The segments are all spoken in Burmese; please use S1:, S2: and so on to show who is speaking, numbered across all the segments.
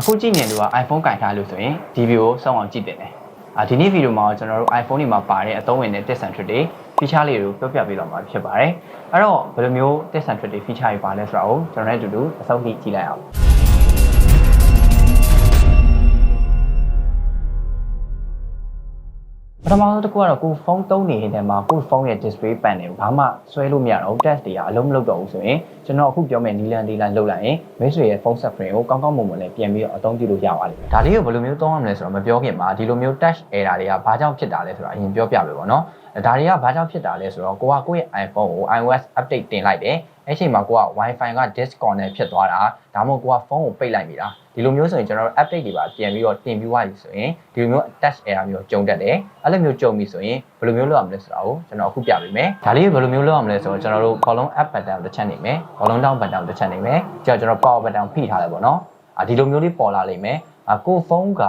S1: အခုကြည့်နေလို့က iPhone ကင်ထားလို့ဆိုရင်ဒီဗီဒီယိုစောင့်အောင်ကြည့်တင်တယ်။အာဒီနေ့ဗီဒီယိုမှာကျွန်တော်တို့ iPhone တွေမှာပါတဲ့အသုံးဝင်တဲ့ tips and tricks တွေ feature လေးတွေကိုပြောပြပေးတော့မှာဖြစ်ပါတယ်။အဲ့တော့ဘယ်လိုမျိုး tips and tricks တွေ feature တွေပါလဲဆိုတာကိုကျွန်တော်တို့အတူတူအဆုံးထိကြည့်လိုက်အောင်။ ပထမဆုံးတစ်ခုကတော့ကိုဖုန်းသုံးနေနေတဲ့မှာကိုဖုန်းရဲ့ display panel ကိုဘာမှဆွဲလို့မရတော့ဘူး test တွေကအလုံးမလုပ်တော့ဘူးဆိုရင်ကျွန်တော်အခုပြောမယ့်နီလန်ဒီလန်လောက်လိုက်ရင်မိတ်ဆွေရဲ့ဖုန်း screen ကိုကောင်းကောင်းမွန်မွန်လေးပြင်ပြီးတော့အသုံးပြုလို့ရပါလိမ့်မယ်ဒါလေးကိုဘယ်လိုမျိုးသုံးရမလဲဆိုတော့မပြောခင်မှာဒီလိုမျိုး touch error တွေကဘာကြောင့်ဖြစ်တာလဲဆိုတာအရင်ပြောပြပေးပါတော့ဒါတွေကဘာကြောင့်ဖြစ်တာလဲဆိုတော့ကိုကကိုယ့်ရဲ့ iPhone ကို iOS update တင်လိုက်တယ် အဲ့ချိန်မှာကိုက Wi-Fi က disconnect ဖြစ်သွားတာဒါမှမဟုတ်ကိုကဖုန်းကိုပိတ်လိုက်မိတာဒီလိုမျိုးဆိုရင်ကျွန်တော်တို့ update တွေပါပြန်ပြီးတော့တင်ပြီးသွားပြီဆိုရင်ဒီလိုမျိုး touch error မျိုးကြုံတတ်တယ်အဲ့လိုမျိုးကြုံပြီဆိုရင်ဘယ်လိုမျိုးလုပ်ရမလဲဆိုတာကိုကျွန်တော်အခုပြပေးမယ်ဒါလေးကိုဘယ်လိုမျိုးလုပ်ရမလဲဆိုတော့ကျွန်တော်တို့ column up button ကိုတစ်ချက်နေမယ် column down button ကိုတစ်ချက်နေမယ်ကြာကျွန်တော် power button ဖိထားတယ်ပေါ့နော်အာဒီလိုမျိုးလေးပေါ်လာလိမ့်မယ်အာကိုဖုန်းက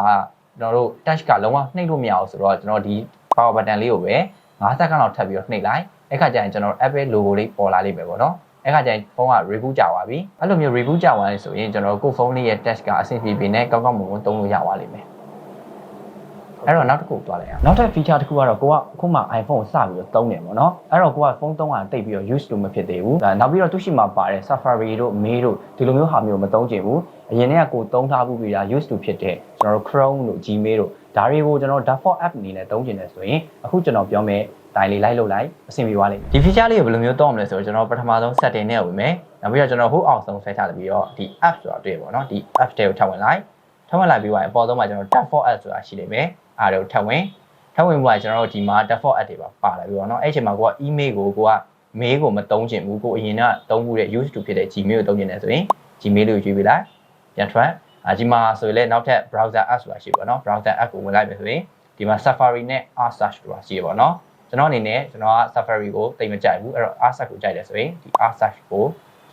S1: ကျွန်တော်တို့ touch ကလုံးဝနှိပ်လို့မရအောင်ဆိုတော့ကျွန်တော်ဒီ power button လေးကိုပဲ9စက္ကန့်လောက်ထပ်ပြီးတော့နှိပ်လိုက်အဲ့ခါကျရင်ကျွန်တော် Apple logo လေးပေါ်လာလိမ့်မယ်ပေါ့နော် အဲ့ခါကျရင်ဖုန်းက reboot ကြသွားပြီအဲ့လိုမျိုး reboot ကြသွားရင်ဆိုရင်ကျွန်တော်ကိုဖုန်းလေးရဲ့ test ကအဆင်ပြေပြေနဲ့ကောင်းကောင်းမွန်မွန်သုံးလို့ရသွားလိမ့်မယ် အဲ့တော့နောက်တစ်ခုသွားလိုက်အောင်နောက်ထပ် feature တစ်ခုကတော့ကိုကအခုမှ iPhone ကိုစပြီးတော့သုံးနေပေါ့နော်အဲ့တော့ကိုကဖုန်းသုံးတာတိတ်ပြီးတော့ use လို့မဖြစ်သေးဘူးဒါနောက်ပြီးတော့သူရှိမှာပါတဲ့ Safari တို့ Mail တို့ဒီလိုမျိုးဟာမျိုးမသုံးချင်ဘူးအရင်တည်းကကိုသုံးထားဘူးပြီးတာ use to ဖြစ်တဲ့ကျွန်တော်တို့ Chrome တို့ Gmail တို့ဒါတွေကိုကျွန်တော် default app အနေနဲ့သုံးချင်တယ်ဆိုရင်အခုကျွန်တော်ပြောမယ်တိုင်းလေးလိုက်လုပ်လိုက်အဆင်ပြေသွားလိမ့်မယ်ဒီ feature လေးကိုဘယ်လိုမျိုးသုံးမလဲဆိုတော့ကျွန်တော်ပထမဆုံး setting နဲ့ဝင်မယ်နောက်ပြီးတော့ကျွန်တော်ဟိုအောက်ဆုံးဆွဲချပြီးတော့ဒီ app ဆိုတာတွေ့ပေါ့နော်ဒီ app တွေကိုထပ်ဝင်လိုက်ထပ်ဝင်လိုက်ပြီးတော့အပေါ်ဆုံးမှာကျွန်တော် default app ဆိုတာရှိနေမယ် အားတို့ထပ်ဝင်ထပ်ဝင်ပွားကျွန်တော်တို့ဒီမှာ default app တွေပါပါလာပြီပေါ့နော်အဲ့အချိန်မှာကိုက email ကိုကိုက mail ကိုမသုံးချင်ဘူးကိုအရင်ကသုံးမှုတဲ့ use to ဖြစ်တဲ့ gmail ကိုသုံးချင်တယ်ဆိုရင် gmail ကိုရွေးပေးလိုက်ပြန်ထွက်အဒီမှာဆိုရင်လည်းနောက်ထပ် browser app ဆိုတာရှိပါတော့ browser app ကိုဝင်လိုက်မယ်ဆိုရင်ဒီမှာ safari နဲ့ r search တို့ပါရှိရပါတော့ကျွန်တော်အနေနဲ့ကျွန်တော်က safari ကိုတိတ်မကြိုက်ဘူးအဲ့တော့ r search ကိုကြိုက်တယ်ဆိုရင်ဒီ r search ကို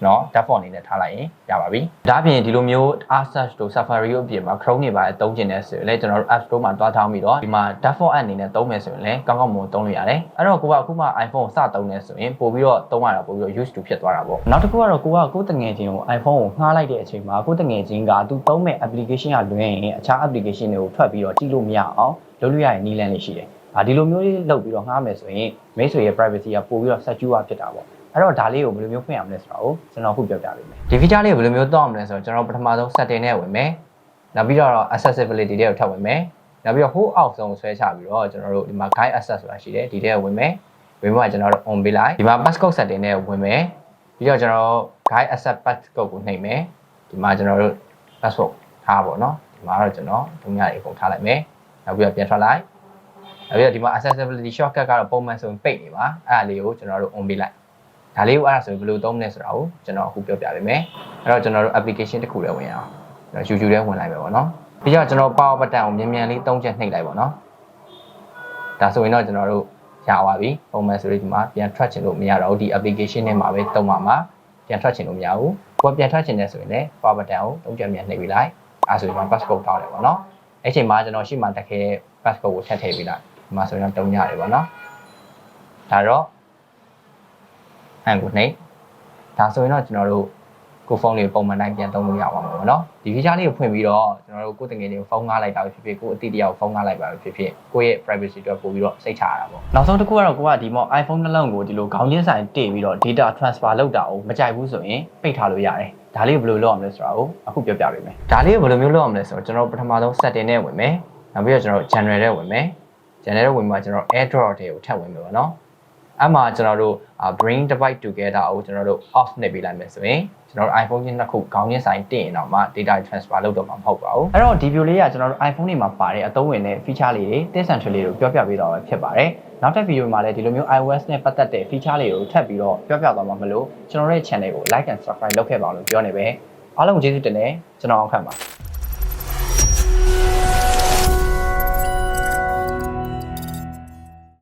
S1: ကျွန်တော် default အနေနဲ့ထားလိုက်ရင်ရပါပြီ။ဒါအပြင်ဒီလိုမျိုး R search တို့ Safari တို့အပြင်မှာ Chrome တွေပါအသုံးကျင်တဲ့ဆိုရင်လည်းကျွန်တော်တို့ App Store မှာတွားထောင်းပြီးတော့ဒီမှာ default app အနေနဲ့သုံးမယ်ဆိုရင်လည်းကောင်းကောင်းမွန်သုံးလို့ရတယ်။အဲ့တော့ကိုကအခုမှ iPhone ကိုစသုံးနေဆိုရင်ပို့ပြီးတော့သုံးရတာပို့ပြီးတော့ use to ဖြစ်သွားတာပေါ့။နောက်တစ်ခုကတော့ကိုကကိုတငယ်ချင်းကို iPhone ကိုငှားလိုက်တဲ့အချိန်မှာကိုတငယ်ချင်းကသူသုံးမဲ့ application ကလွှဲရင်အခြား application တွေကိုထွက်ပြီးတော့ကြည့်လို့မရအောင်လုပ်လို့ရတဲ့နည်းလမ်းလေးရှိတယ်။အာဒီလိုမျိုးလေးလုပ်ပြီးတော့ငှားမယ်ဆိုရင်မိတ်ဆွေရဲ့ privacy ကပို့ပြီးတော့ secure ဖြစ်တာပေါ့။ အဲ့တော့ဒါလေးကိုဘယ်လိုမျိုးဖွင့်ရမလဲဆိုတာကိုကျွန်တော်အခုပြောပြပေးမယ်ဒီ feature လေးကိုဘယ်လိုမျိုးသုံးရမလဲဆိုတော့ကျွန်တော်ပထမဆုံး setting နဲ့ဝင်မယ်နောက်ပြီးတော့ accessibility တွေကိုထပ်ဝင်မယ်နောက်ပြီးတော့ whole အောက်ဆုံးဆွဲချပြီးတော့ကျွန်တော်တို့ဒီမှာ guide access ဆိုတာရှိတယ်ဒီထဲဝင်မယ်ဝင်မှာကျွန်တော်တို့ on ပေးလိုက်ဒီမှာ passcode setting နဲ့ဝင်မယ်ပြီးတော့ကျွန်တော် guide access passcode ကိုနှိပ်မယ်ဒီမှာကျွန်တော်တို့ password ထားပါတော့ဒီမှာတော့ကျွန်တော်ဒုညတွေအကုန်ထားလိုက်မယ်နောက်ပြီးတော့ပြန်ထွက်လိုက်နောက်ပြီးတော့ဒီမှာ accessibility shortcut ကတော့ပုံမှန်ဆိုရင်ပိတ်နေပါအဲ့ဒါလေးကိုကျွန်တော်တို့ on ပေးလိုက် ဒါလေးကိုအဲ့ဒါဆိုရင်ဘယ်လိုသုံးမလဲဆိုတာကိုကျွန်တော်အခုပြောပြပေးမယ်အဲ့တော့ကျွန်တော်တို့ application တစ်ခုလည်းဝင်အောင်ကျွန်တော် YouTube ထဲဝင်လိုက်မယ်ပေါ့နော်ပြီးတော့ကျွန်တော် power button ကိုမြန်မြန်လေးသုံးချက်နှိပ်လိုက်ပေါ့နော်ဒါဆိုရင်တော့ကျွန်တော်တို့ရပါပြီပုံမှန်ဆိုရင်ဒီမှာပြန်ထွက်ချင်လို့မရတော့ဘူးဒီ application နဲ့မှာပဲသုံးပါမှာပြန်ထွက်ချင်လို့မရဘူးကိုယ်ပြန်ထွက်ချင်တယ်ဆိုရင်လည်း power button ကိုသုံးချက်မြန်နှိပ်ပြီးလိုက်အဲဆိုရင်မှာ passcode တောင်းတယ်ပေါ့နော်အဲ့ချိန်မှာကျွန်တော်ရှိမှတက်ခဲ့တဲ့ passcode ကိုထည့်ထည့်ပြီးလိုက်ဒီမှာဆိုရင်တော့တုံးရတယ်ပေါ့နော်ဒါတော့ ဟန်ကိုနှိပ်ဒါဆိုရင်တော့ကျွန်တော်တို့ကိုဖုန်းလေးပုံမှန်တိုင်းပြန်သုံးလို့ရပါမှာပေါ့နော်ဒီ feature လေးကိုဖွင့်ပြီးတော့ကျွန်တော်တို့ကိုယ်တငယ်လေးကိုဖုန်းငှားလိုက်တာပဲဖြစ်ဖြစ်ကိုယ်အတိတ်တရားကိုဖုန်းငှားလိုက်ပါပဲဖြစ်ဖြစ်ကိုယ့်ရဲ့ privacy အတွက်ပို့ပြီးတော့စိတ်ချရတာပေါ့နောက်ဆုံးတစ်ခုကတော့ကိုကဒီမော့ iPhone နှလုံးကိုဒီလိုခေါင်းချင်းဆိုင်တိပြီးတော့ data transfer လုပ်တာကိုမကြိုက်ဘူးဆိုရင်ပိတ်ထားလို့ရတယ်ဒါလေးကိုဘယ်လိုလုပ်ရမလဲဆိုတာကိုအခုပြောပြပေးမယ်ဒါလေးကိုဘယ်လိုမျိုးလုပ်ရမလဲဆိုတော့ကျွန်တော်ပထမဆုံး setting နဲ့ဝင်မယ်နောက်ပြီးတော့ကျွန်တော် general ထဲဝင်မယ် general ထဲဝင်မှာကျွန်တော် AirDrop တွေကိုထပ်ဝင်မယ်ပေါ့နော် အဲ့မှာကျွန်တော်တို့ bring device together ကိုကျွန်တော်တို့ off နေပေးလိုက်မယ်ဆိုရင်ကျွန်တော်တို့ iPhone ချင်းနှစ်ခုခေါင်းချင်းဆိုင်တင်ရင်တော့မှ data transfer လုပ်တော့မှာမဟုတ်ပါဘူးအဲ့တော့ဒီ video လေးကကျွန်တော်တို့ iPhone တွေမှာပါတဲ့အသုံးဝင်တဲ့ feature လေးတွေ tips and tricks လေးတွေကိုပြောပြပေးတော့ပဲဖြစ်ပါတယ်နောက်ထပ် video မှာလည်းဒီလိုမျိုး iOS နဲ့ပတ်သက်တဲ့ feature လေးတွေကိုထပ်ပြီးတော့ပြောပြသွားမှာမလို့ကျွန်တော်ရဲ့ channel ကို like and subscribe လုပ်ခဲ့ပါလို့ပြောနေပဲအားလုံးကျေးဇူးတင်တယ်ကျွန်တော်အောင်ခန့်ပါ